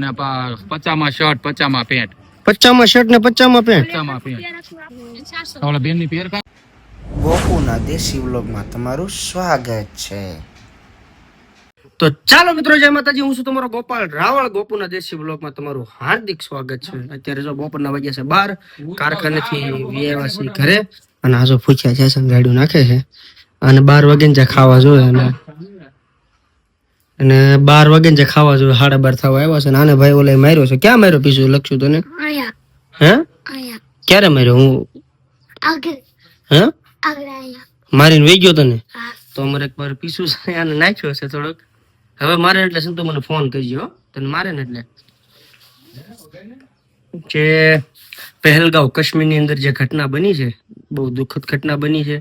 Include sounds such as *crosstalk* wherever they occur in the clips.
અને પચામાં શર્ટ પચામાં પેન્ટ. પચામાં શર્ટ ને પચામાં પેન્ટ? પચામાં પેન્ટ. ઓલા બેનની પેર કા ગોકુના દેશી વ્લોગમાં તમારું સ્વાગત છે. તો ચાલો મિત્રો જય માતાજી. હું છું તમારો ગોપાલ રાવળ. ગોપુના દેશી બ્લોગમાં તમારું હાર્દિક સ્વાગત છે. અત્યારે જો બપોરના વાગ્યા છે બાર કારખાનેથી વ્યવહાર છે ઘરે. અને આ જો પૂછ્યા છે સંગાડ્યું નાખે છે. અને બાર વાગે જે ખાવા જોઈએ અને અને બાર વાગે જે ખાવા જોઈએ સાડા બાર થવા આવ્યા છે અને આને ભાઈ ઓલે માર્યો છે. ક્યાં માર્યો પીછું લખશું તને હે? ક્યારે માર્યો? હું? હે? મારીને વહી ગયો તને? તો અમારે એક વાર પીસું છે આને નાખ્યો છે થોડોક. હવે મારે એટલે સંતો મને ફોન કરજો તને મારે ને એટલે. જે પહેલગાંવ કાશ્મીરની અંદર જે ઘટના બની છે બહુ દુઃખદ ઘટના બની છે.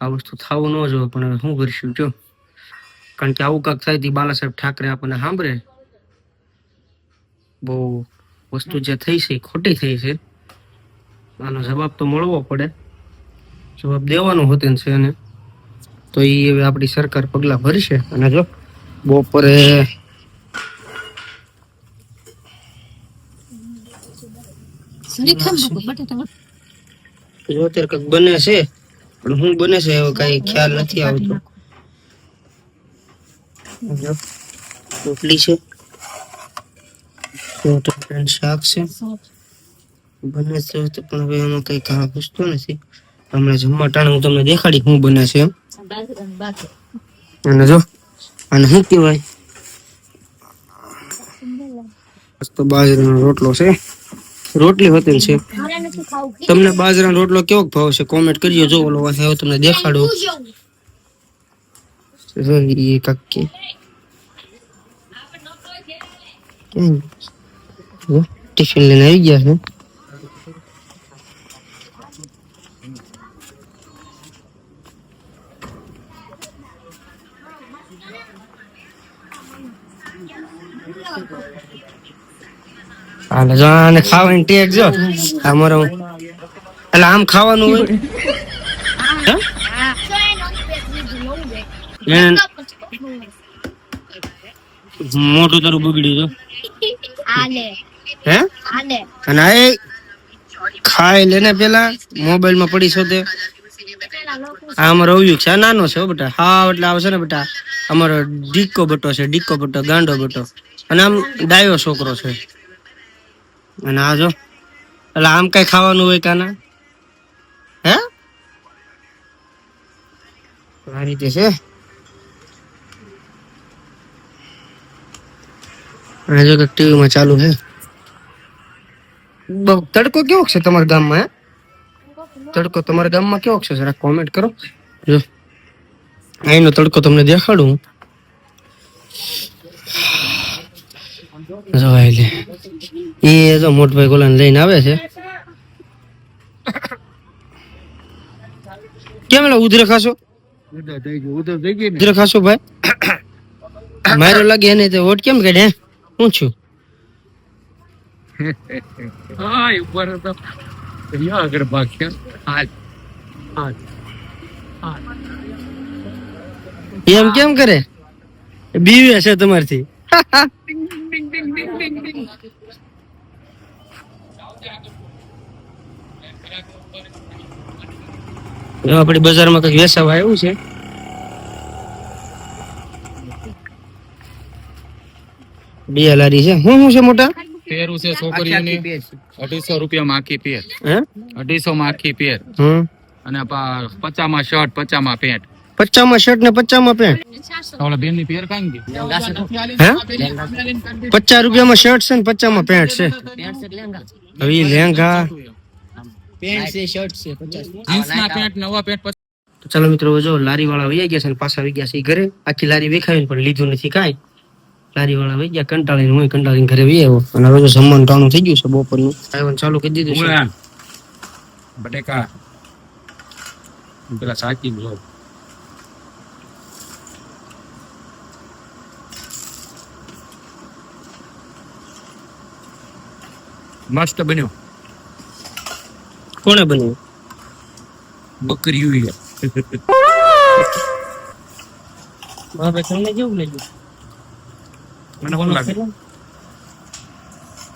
આ વસ્તુ થવું ન જો પણ હવે શું કરીશું જો. કારણ કે આવું કાંક થાય બાલા સાહેબ ઠાકરે આપણને સાંભળે. બહુ વસ્તુ જે થઈ છે એ ખોટી થઈ છે. આનો જવાબ તો મળવો પડે. જવાબ દેવાનો હોતે છે અને તો એ હવે આપણી સરકાર પગલાં ભરશે. અને જો બપોરે જો અત્યારે કંઈક બને છે પણ હું બને છે એવો કઈ ખ્યાલ નથી આવતો. રોટલી છે. શાક છે. બને છે પણ હવે એમાં કઈ કામ પૂછતો નથી. હમણાં જમવા ટાણે હું તમને દેખાડી હું બને છે એમ. અને જો અને શું કહેવાય? તો બાજરાનો રોટલો છે. રોટલી હોતી છે. તમને બાજરાનો રોટલો કેવો ભાવ છે? કોમેન્ટ કરજો જો ઓલો તમને દેખાડું. કેમ? જો, ટિફિન લઈને આવી ગયા છે હાલે જો આને ખાવાની ટેક જો અમારો એટલે આમ ખાવાનું હોય હે? મોઢું તારું બગડ્યું તો હે? અને આ એ ખાઈ લેને પેલા મોબાઈલમાં પડી છો તે. અમારો અવયુગ છે નાનો છે બેટા. હા એટલે આવે છે ને બેટા. અમારો ડીકો બટો છે ડીકો બટો ગાંડો બટો. અને આમ ડાયો છોકરો છે. અને આ જો એટલે આમ કઈ ખાવાનું હોય કાના? હે? આ રીતે છે. અને જો ટીવીમાં ચાલુ છે. બહુ તડકો કેવો છે તમારા ગામમાં હે? તડકો તમારા ગામમાં કેવો છે? જરા કોમેન્ટ કરો. જો અહીંનો તડકો તમને દેખાડું. જો એટલે એ જો મોટભાઈ ગોલાને લઈને આવે છે. કેમ એટલે ઉધરે ખાશો? ઉધરે ખાશો ભાઈ? મારો લાગે એને તો વોટ કેમ કાઢે હે? છું? હા ઉપર આગળ ભાગ્યા. હાલ. એમ કેમ કરે? બીવી હશે તમારથી. *laughs* આપડે બજારમાં કઈ વેસાવા આવ્યું છે. બે લારી છે. હું શું છે મોટા? પેરું છે છોકરીઓની. અઢીસો રૂપિયામાં આખી પેર હે? અઢીસો માં આખી પેર હમ. અને પા- પચામાં શર્ટ પચામાં પેન્ટ. પચામાં શર્ટ ને પચામાં પેન્ટ? પચાસ રૂપિયામાં શર્ટ છે ને પચામાં પેન્ટ છે. હવે લેંઘા પેન્ટ નવા પેન્ટ તો ચાલો મિત્રો જો લારી વાળા વહી ગયા છે ને પાછા આવી ગયા છે ઘરે. આખી લારી વેખાવી પણ લીધું નથી કાંઈ. લારી વાળા વહી ગયા કંટાળીને હું કંટાળીને ઘરે વી આવ્યો. અને હવે જમવાનું ટાણું થઈ ગયું છે બપોરનું. આવ્યું ચાલુ કરી દીધું છે. બટેકા. પેલા સાચી લો મસ્ત બન્યો. કોણે બન્યું? બકરી બાપે તમને કેવું લાગ્યું? મને શું લાગે?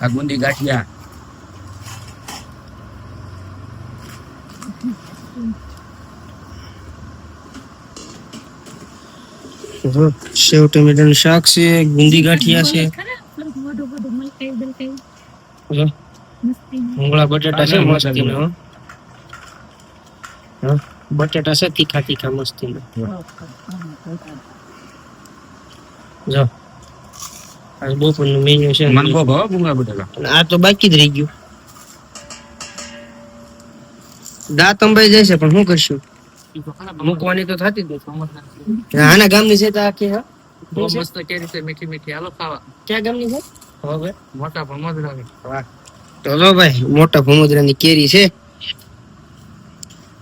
આ ગુંદી ગાંઠિયા. જો સેવ ટમેટાનું શાક છે ગુંદી ગાંઠિયા છે. જો બટેટા છે મસ્તીના. બટેટા છે તીખા તીખા મસ્તી જો. બપોરનું મેન્યુ છે. મને બહુ ભાવે ભૂંગળા બટાકા. આ તો બાકી જ રહી ગયું. દાંત અંબાઈ જાય છે પણ શું કરશું? મૂકવાની તો થતી જ નથી આના ગામની છે તો આખી હા? બહુ મસ્ત કેરી છે મીઠી મીઠી હાલો ખાવા. ક્યાં ગામની છે? હવે મોટા ભમોદરાની. તો જો ભાઈ મોટા ભમોદરાની કેરી છે.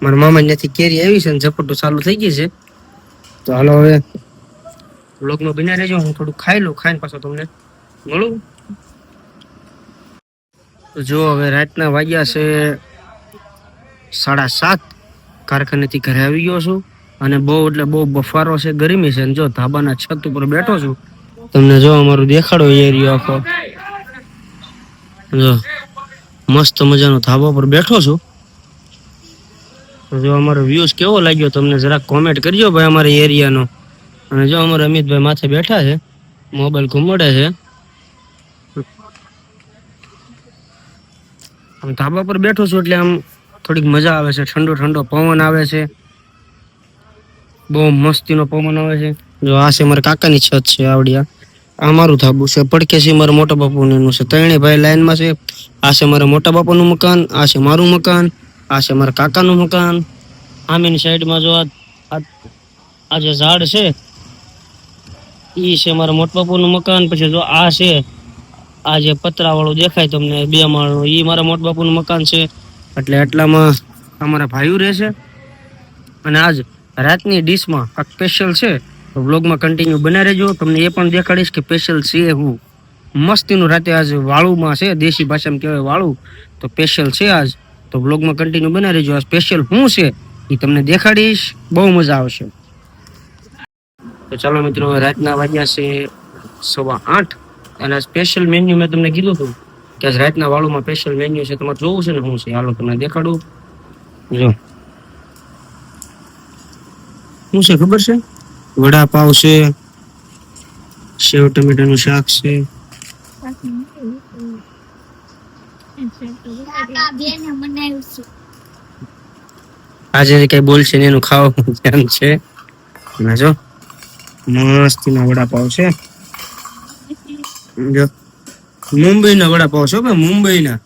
મારા મામા ત્યાંથી કેરી આવી છે ને ઝપટું ચાલુ થઈ ગઈ છે. તો હાલો હવે બ્લોગમાં બિના રહેજો. હું થોડું ખાઈ લઉં, ખાઈને પાછો તમને મળું. જો હવે રાતના વાગ્યા છે સાડા સાત. કારખાનેથી ઘરે આવી ગયો છું અને બહુ એટલે બહુ બફારો છે, ગરમી છે અને જો ધાબાના છત ઉપર બેઠો છું. તમને જો અમારું દેખાડો એરિયો આખો. જો મસ્ત મજાનો ધાબા પર બેઠો છું. જો અમારો વ્યૂઝ કેવો લાગ્યો તમને જરાક કોમેન્ટ કરજો ભાઈ અમારા એરિયાનો અને જો અમારા અમિતભાઈ માથે બેઠા છે, મોબાઈલ ઘુમડે છે. ધાબા પર બેઠો છું એટલે આમ થોડીક મજા આવે છે, ઠંડો ઠંડો પવન આવે છે. બહુ મસ્તીનો પવન આવે છે. જો આ છે મારા કાકાની છત છે, આવડિયા. આ મારું ધાબુ છે પડકે છે મારા મોટા બાપુનું છે. ત્રણેય ભાઈ લાઈનમાં છે. આ છે મારા મોટા બાપાનું મકાન, આ છે મારું મકાન, આ છે મારા કાકાનું મકાન. આમીની સાઈડમાં જો આ આ- આ જે ઝાડ છે ઈ છે મારા મોટબાપુનું મકાન. પછી જો આ છે, આ જે પતરાવાળું દેખાય તમને બે માળનું, ઈ મારા મોટબાપુનું મકાન છે. એટલે એટલામાં અમારા ભાઈઓ રહેશે અને આજ રાતની ડીશમાં આ સ્પેશિયલ છે, તો બ્લોગમાં કન્ટિન્યુ બના રહેજો. તમને એ પણ દેખાડીશ કે સ્પેશિયલ છે હું. મસ્તીનું રાતે આજ વાળુમાં છે, દેશી ભાષામાં કહેવાય વાળું. તો સ્પેશિયલ છે આજ. તો બ્લોગમાં કન્ટિન્યુ બના રહેજો. આ સ્પેશિયલ શું છે એ તમને દેખાડીશ. બહુ મજા આવશે. તો ચાલો મિત્રો, રાતના વાગ્યા છે સવા આઠ. અને સ્પેશિયલ મેન્યુ મેં તમને કીધું હતું કે આજ રાતના વાળુમાં સ્પેશિયલ મેન્યુ છે. તમારે જોવું છે ને શું છે? હાલો, તમને દેખાડું. જો. શું છે ખબર છે? વડાપાવ છે, સેવ ટમેટાનું શાક છે. આજે કઈ બોલશે ને એનું ખાવાનું ધ્યાન છે. જો. મસ્તીના વડાપાવ છે. જો મુંબઈના વડાપાવ છે ભાઈ મુંબઈના.